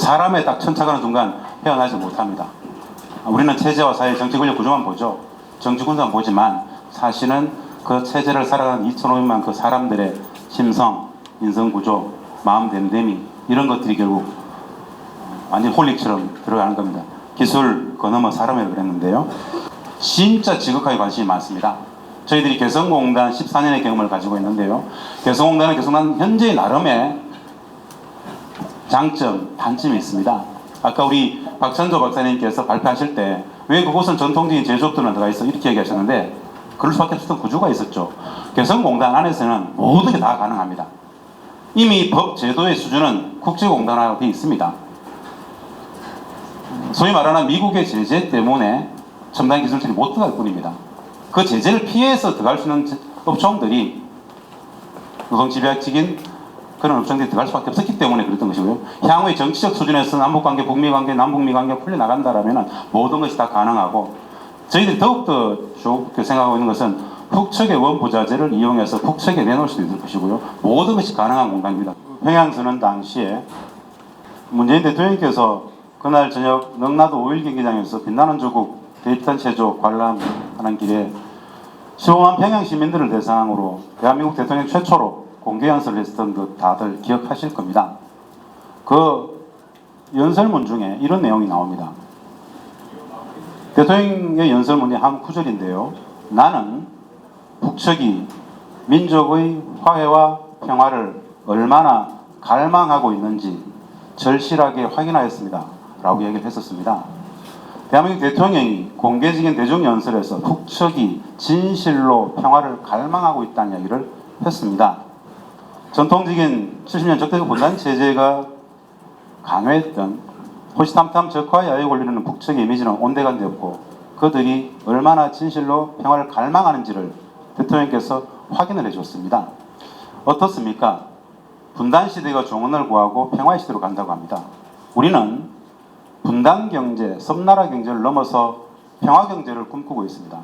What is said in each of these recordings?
사람에 딱 천착하는 순간 헤어나지 못합니다. 우리는 체제와 사회 정치 권력 구조만 보죠. 정치 군사만 보지만 사실은 그 체제를 살아가는 2,500만 그 사람들의 심성, 인성 구조, 마음 됨됨이 이런 것들이 결국 완전 홀릭처럼 들어가는 겁니다. 기술 그 넘어 사람이라고 그랬는데요. 진짜 지극하게 관심이 많습니다. 저희들이 개성공단 14년의 경험을 가지고 있는데요. 개성공단은 개성공단 현재 나름의 장점, 단점이 있습니다. 아까 우리 박천조 박사님께서 발표하실 때 왜 그곳은 전통적인 제조업들만 들어가 있어 이렇게 얘기하셨는데 그럴 수밖에 없었던 구조가 있었죠. 개성공단 안에서는 모든 게 다 가능합니다. 이미 법 제도의 수준은 국제공단화가 되어 있습니다. 소위 말하는 미국의 제재 때문에 첨단 기술들이 못 들어갈 뿐입니다. 그 제재를 피해서 들어갈 수 있는 업종들이 노동집약적인 그런 업종들이 들어갈 수밖에 없었기 때문에 그랬던 것이고요. 향후의 정치적 수준에서 남북 관계, 북미 관계, 남북미 관계가 풀려 나간다라면 모든 것이 다 가능하고 저희들이 더욱더 좋게 생각하고 있는 것은 북측의 원부자재를 이용해서 북측에 내놓을 수도 있을 것이고요. 모든 것이 가능한 공간입니다. 평양선언 당시에 문재인 대통령께서 그날 저녁 능라도 5일 경기장에서 빛나는 조국 데이턴 체조 관람하는 길에 15만 평양 시민들을 대상으로 대한민국 대통령 최초로 공개 연설을 했던 것 다들 기억하실 겁니다. 그 연설문 중에 이런 내용이 나옵니다. 대통령의 연설문의 한 구절인데요. 나는 북측이 민족의 화해와 평화를 얼마나 갈망하고 있는지 절실하게 확인하였습니다. 라고 얘기를 했었습니다. 대한민국 대통령이 공개적인 대중연설에서 북측이 진실로 평화를 갈망하고 있다는 이야기를 했습니다. 전통적인 70년 적대적 분단 체제가 강화했던 호시탐탐 적화에 야유 걸리는 북측의 이미지는 온데간데 없고 그들이 얼마나 진실로 평화를 갈망하는지를 대통령께서 확인을 해줬습니다. 어떻습니까? 분단 시대가 종언을 구하고 평화의 시대로 간다고 합니다. 우리는 분단 경제, 섬나라 경제를 넘어서 평화 경제를 꿈꾸고 있습니다.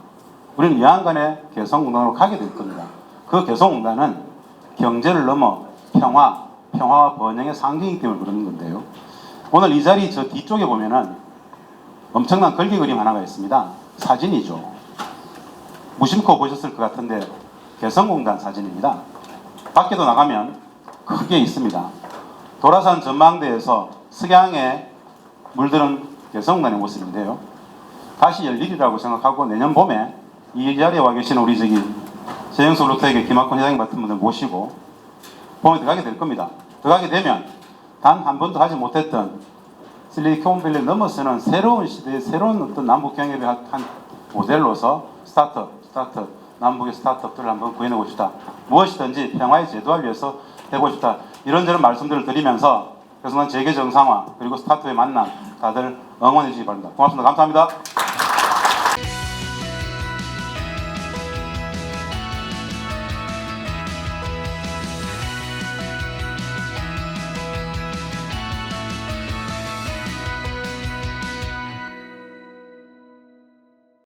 우리는 여한간의 개성공단으로 가게 될 겁니다. 그 개성공단은 경제를 넘어 평화, 평화와 번영의 상징이기 때문에 그러는 건데요. 오늘 이 자리 저 뒤쪽에 보면은 엄청난 걸기 그림 하나가 있습니다. 사진이죠. 무심코 보셨을 것 같은데 개성공단 사진입니다. 밖에도 나가면 크게 있습니다. 도라산 전망대에서 석양에 물들은 개성공단의 모습인데요. 다시 열리리라고 생각하고 내년 봄에 이 자리에 와 계신 우리 저기 재영수 로터에게 김학권 회장님 같은 분들 모시고 봄에 들어가게 될 겁니다. 들어가게 되면 단 한 번도 하지 못했던 실리콘밸리 넘어서는 새로운 시대의 새로운 어떤 남북 경협의 한 모델로서 스타트업, 스타트업, 남북의 스타트업들을 한번 구해내고 싶다. 무엇이든지 평화의 제도화를 위해서 해보고 싶다. 이런저런 말씀들을 드리면서 그래서 난 재계 정상화 그리고 스타트업의 만남 다들 응원해 주시기 바랍니다. 고맙습니다. 감사합니다.